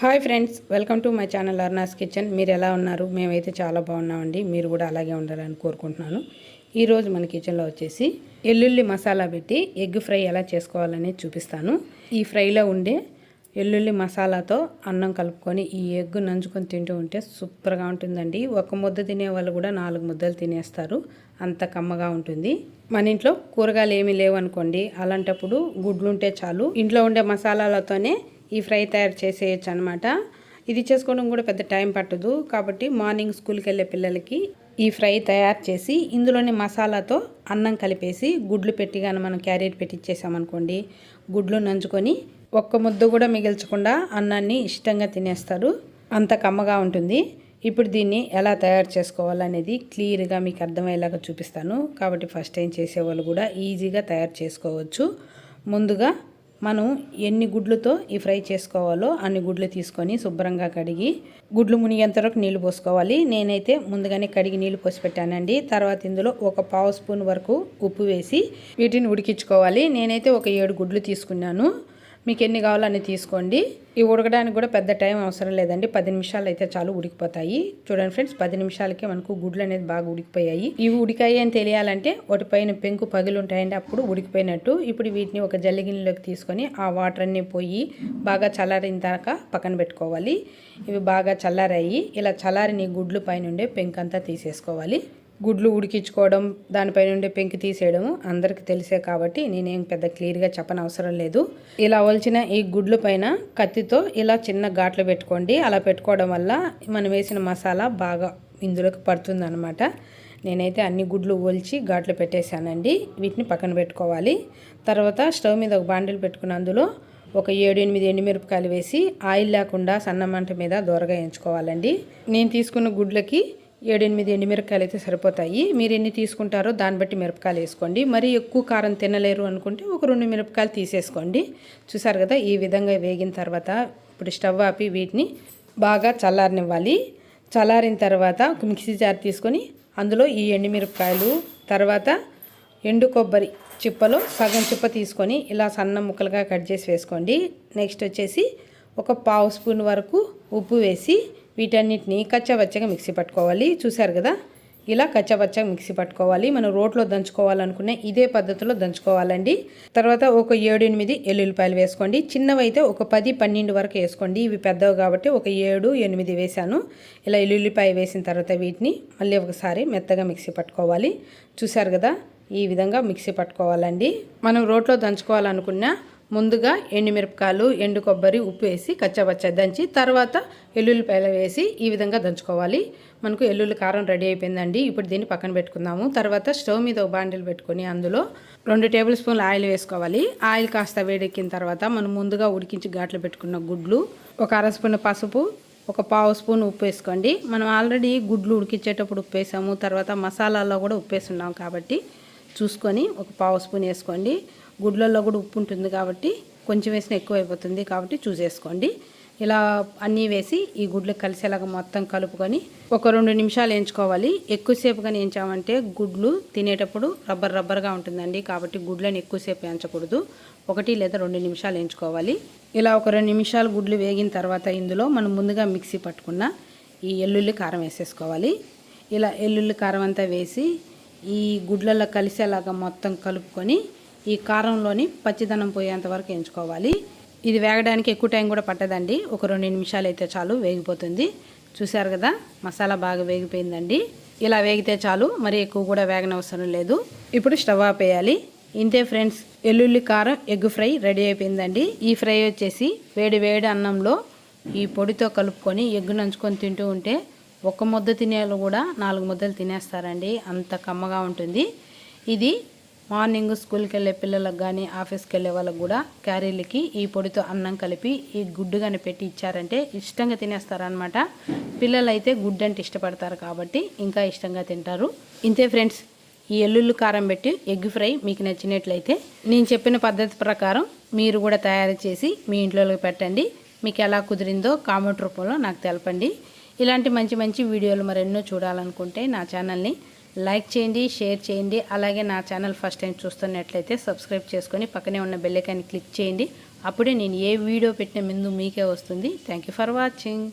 Hi friends welcome to my channel Arna's kitchen. మీరు ఎలా ఉన్నారు? మేమైతే చాలా బాగున్నామండి. మీరు కూడా అలాగే ఉండాలని కోరుకుంటున్నాను. ఈరోజు మన కిచెన్లో వచ్చేసి ఎల్లుల్లి మసాలా పెట్టి ఎగ్ ఫ్రై ఎలా చేసుకోవాలని చూపిస్తాను. ఈ ఫ్రైలో ఉండే ఎల్లుల్లి మసాలాతో అన్నం కలుపుకొని ఈ ఎగ్ నంచుకొని తింటూ ఉంటే సూపర్గా ఉంటుందండి. ఒక ముద్ద తినే వాళ్ళు కూడా నాలుగు ముద్దలు తినేస్తారు. అంత కమ్మగా ఉంటుంది. మన ఇంట్లో కూరగాయలు ఏమీ లేవు అనుకోండి అలాంటప్పుడు గుడ్లు ఉంటే చాలు. ఇంట్లో ఉండే మసాలాలతోనే ఈ ఫ్రై తయారు చేసేయచ్చు అనమాట ఇది చేసుకోవడం కూడా పెద్ద టైం పట్టదు. కాబట్టి మార్నింగ్ స్కూల్కి వెళ్ళే పిల్లలకి ఈ ఫ్రై తయారు చేసి ఇందులోని మసాలాతో అన్నం కలిపేసి గుడ్లు పెట్టి కానీ మనం క్యారెట్ పెట్టి ఇచ్చేసామనుకోండి గుడ్లు నంచుకొని ఒక్క ముద్ద కూడా మిగిల్చకుండా అన్నాన్ని ఇష్టంగా తినేస్తారు. అంత కమ్మగా ఉంటుంది. ఇప్పుడు దీన్ని ఎలా తయారు చేసుకోవాలనేది క్లియర్గా మీకు అర్థమయ్యేలాగా చూపిస్తాను. కాబట్టి ఫస్ట్ టైం చేసేవాళ్ళు కూడా ఈజీగా తయారు చేసుకోవచ్చు. ముందుగా మనం ఎన్ని గుడ్లతో ఈ ఫ్రై చేసుకోవాలో అన్ని గుడ్లు తీసుకొని శుభ్రంగా కడిగి గుడ్లు మునిగేంత వరకు నీళ్ళు పోసుకోవాలి. నేనైతే ముందుగానే కడిగి నీళ్ళు పోసి పెట్టానండి. తర్వాత ఇందులో ఒక పావు స్పూన్ వరకు ఉప్పు వేసి వీటిని ఉడికించుకోవాలి. నేనైతే ఒక ఏడు గుడ్లు తీసుకున్నాను. మీకు ఎన్ని కావాలో అన్ని తీసుకోండి. ఇవి ఉడకడానికి కూడా పెద్ద టైం అవసరం లేదండి. పది నిమిషాలు అయితే చాలు ఉడికిపోతాయి. చూడండి ఫ్రెండ్స్ పది నిమిషాలకే మనకు గుడ్లు అనేది బాగా ఉడికిపోయాయి. ఇవి ఉడికాయి అని తెలియాలంటే వాటి పైన పెంకు పగిలి ఉంటాయండి. అప్పుడు ఉడికిపోయినట్టు ఇప్పుడు వీటిని ఒక జల్లిగిన్నెలోకి తీసుకొని ఆ వాటర్ అన్నీ పోయి బాగా చల్లారిన దాకా పక్కన పెట్టుకోవాలి. ఇవి బాగా చల్లారాయి. ఇలా చల్లారిని గుడ్లు పైన ఉండే పెంకు అంతా తీసేసుకోవాలి. గుడ్లు ఉడికించుకోవడం దానిపై నుండి పెంకి తీసేయడం అందరికీ తెలిసే కాబట్టి నేనేం పెద్ద క్లియర్గా చెప్పని అవసరం లేదు. ఇలా ఒలిచిన ఈ గుడ్ల పైన కత్తితో ఇలా చిన్న ఘాట్లు పెట్టుకోండి. అలా పెట్టుకోవడం వల్ల మనం వేసిన మసాలా బాగా ఇందులోకి పడుతుంది అనమాట నేనైతే అన్ని గుడ్లు ఒలిచి ఘాట్లు పెట్టేశానండి. వీటిని పక్కన పెట్టుకోవాలి. తర్వాత స్టవ్ మీద ఒక బాండిల్ పెట్టుకుని అందులో ఒక ఏడు ఎనిమిది ఎండుమిరపకాయలు వేసి ఆయిల్ లేకుండా సన్న మంట మీద దూరగా ఎంచుకోవాలండి నేను తీసుకున్న గుడ్లకి ఏడెనిమిది ఎండుమిరపకాయలు అయితే సరిపోతాయి. మీరు ఎన్ని తీసుకుంటారో దాన్ని బట్టి మిరపకాయలు వేసుకోండి. మరీ ఎక్కువ కారం తినలేరు అనుకుంటే ఒక రెండు మిరపకాయలు తీసేసుకోండి. చూసారు కదా ఈ విధంగా వేగిన తర్వాత ఇప్పుడు స్టవ్ ఆపి వీటిని బాగా చల్లారనివ్వాలి. చల్లారిన తర్వాత ఒక మిక్సీ జార్ తీసుకొని అందులో ఈ ఎండుమిరపకాయలు తర్వాత ఎండు కొబ్బరి చిప్పలో సగం చిప్ప తీసుకొని ఇలా సన్న ముక్కలుగా కట్ చేసి వేసుకోండి. నెక్స్ట్ వచ్చేసి ఒక పావు స్పూన్ వరకు ఉప్పు వేసి వీటన్నిటిని కచ్చవచ్చగా మిక్సీ పట్టుకోవాలి. చూసారు కదా? ఇలా కచ్చపచ్చగా మిక్సీ పట్టుకోవాలి. మనం రోట్లో దంచుకోవాలనుకునే ఇదే పద్ధతిలో దంచుకోవాలండి. తర్వాత ఒక ఏడు ఎనిమిది ఎల్లుల్లిపాయలు వేసుకోండి. చిన్నవైతే ఒక పది పన్నెండు వరకు వేసుకోండి. ఇవి పెద్దవి కాబట్టి ఒక ఏడు ఎనిమిది వేసాను ఇలా ఎల్లుల్లిపాయ వేసిన తర్వాత వీటిని మళ్ళీ ఒకసారి మెత్తగా మిక్సీ పట్టుకోవాలి. చూసారు కదా? ఈ విధంగా మిక్సీ పట్టుకోవాలండి. మనం రోట్లో దంచుకోవాలనుకున్న ముందుగా ఎండుమిరపకాయలు ఎండు కొబ్బరి ఉప్పు వేసి కచ్చబచ్చ దంచి తర్వాత ఎల్లుల్లిపాయలు వేసి ఈ విధంగా దంచుకోవాలి. మనకు ఎల్లుల్లి కారం రెడీ అయిపోయిందండి. ఇప్పుడు దీన్ని పక్కన పెట్టుకుందాము. తర్వాత స్టవ్ మీద ఒక బాండిల్ పెట్టుకొని అందులో రెండు టేబుల్ స్పూన్లు ఆయిల్ వేసుకోవాలి. ఆయిల్ కాస్త వేడెక్కిన తర్వాత మనం ముందుగా ఉడికించి ఘాట్లు పెట్టుకున్న గుడ్లు ఒక అర స్పూన్ పసుపు ఒక పావు స్పూన్ ఉప్పు వేసుకోండి. మనం ఆల్రెడీ గుడ్లు ఉడికించేటప్పుడు ఉప్పు వేసాము. తర్వాత మసాలాల్లో కూడా ఉప్పు వేసున్నాం కాబట్టి చూసుకొని ఒక పావు స్పూన్ వేసుకోండి. గుడ్లలో కూడా ఉప్పు ఉంటుంది కాబట్టి కొంచెం వేసిన ఎక్కువ అయిపోతుంది కాబట్టి చూసేసుకోండి. ఇలా అన్నీ వేసి ఈ గుడ్లు కలిసేలాగా మొత్తం కలుపుకొని ఒక రెండు నిమిషాలు వేయించుకోవాలి ఎక్కువసేపు కానీ వేయించామంటే గుడ్లు తినేటప్పుడు రబ్బర్ రబ్బర్గా ఉంటుందండి కాబట్టి గుడ్లను ఎక్కువసేపు వేయించకూడదు ఒకటి లేదా రెండు నిమిషాలు వేయించుకోవాలి ఇలా ఒక రెండు నిమిషాలు గుడ్లు వేగిన తర్వాత ఇందులో మనం ముందుగా మిక్సీ పట్టుకున్న ఈ ఎల్లుల్లి కారం వేసేసుకోవాలి. ఇలా ఎల్లుల్లి కారం అంతా వేసి ఈ గుడ్లలో కలిసేలాగా మొత్తం కలుపుకొని ఈ కారంలోని పచ్చిదనం పోయేంత వరకు ఎంచుకోవాలి. ఇది వేగడానికి ఎక్కువ టైం కూడా పట్టదండి. ఒక రెండు నిమిషాలు అయితే చాలు వేగిపోతుంది. చూశారు కదా మసాలా బాగా వేగిపోయిందండి. ఇలా వేగితే చాలు మరి ఎక్కువ కూడా వేగనవసరం లేదు. ఇప్పుడు స్టవ్ ఆపేయాలి ఇంతే ఫ్రెండ్స్ ఎల్లుల్లి కారం ఎగ్ ఫ్రై రెడీ అయిపోయిందండి. ఈ ఫ్రై వచ్చేసి వేడి వేడి అన్నంలో ఈ పొడితో కలుపుకొని ఎగ్గు నంచుకొని తింటూ ఉంటే ఒక ముద్ద తినేలు కూడా నాలుగు ముద్దలు తినేస్తారండి. అంత కమ్మగా ఉంటుంది. ఇది మార్నింగ్ స్కూల్కి వెళ్ళే పిల్లలకు కానీ ఆఫీస్కి వెళ్ళే వాళ్ళకి కూడా క్యారీలకి ఈ పొడితో అన్నం కలిపి ఈ గుడ్డు కానీ పెట్టి ఇచ్చారంటే ఇష్టంగా తినేస్తారనమాట పిల్లలు అయితే గుడ్డు అంటే ఇష్టపడతారు కాబట్టి ఇంకా ఇష్టంగా తింటారు. ఇంతే ఫ్రెండ్స్ ఈ ఎల్లుల్లు కారం పెట్టి ఎగ్ ఫ్రై మీకు నచ్చినట్లయితే నేను చెప్పిన పద్ధతి ప్రకారం మీరు కూడా తయారు చేసి మీ ఇంట్లోకి పెట్టండి. మీకు ఎలా కుదిరిందో కామెంట్ రూపంలో నాకు తెలపండి. ఇలాంటి మంచి మంచి వీడియోలు మరెన్నో చూడాలనుకుంటే నా ఛానల్ని లైక్ చేయండి షేర్ చేయండి. అలాగే నా ఛానల్ ఫస్ట్ టైం చూస్తున్నట్లయితే సబ్స్క్రైబ్ చేసుకొని పక్కనే ఉన్న బెల్లైకాన్ని క్లిక్ చేయండి. అప్పుడే నేను ఏ వీడియో పెట్టిన ముందు మీకే వస్తుంది. Thank you for watching